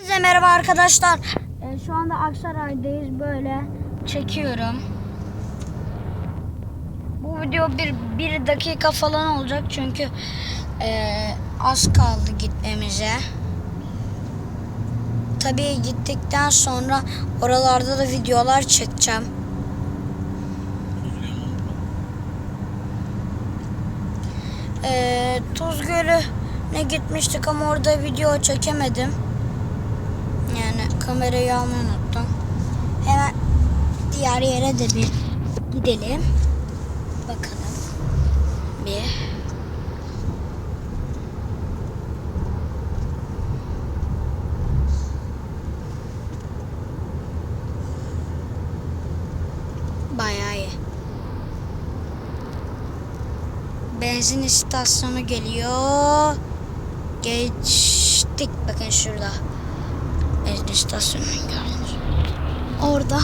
Size merhaba arkadaşlar. Ee, şu anda Aksaray'dayız. Böyle çekiyorum. Bu video bir, bir dakika falan olacak çünkü ee, az kaldı gitmemize. Tabii gittikten sonra oralarda da videolar çekeceğim. Ee, Tuz Gölü'ne gitmiştik ama orada video çekemedim. Kamerayı almayı unuttum. Hemen diğer yere de bir gidelim. Bakalım. Bir. Bayağı iyi. Benzin istasyonu geliyor. Geçtik. Bakın şurada. Benzin istasyonunu gördünüz. Orada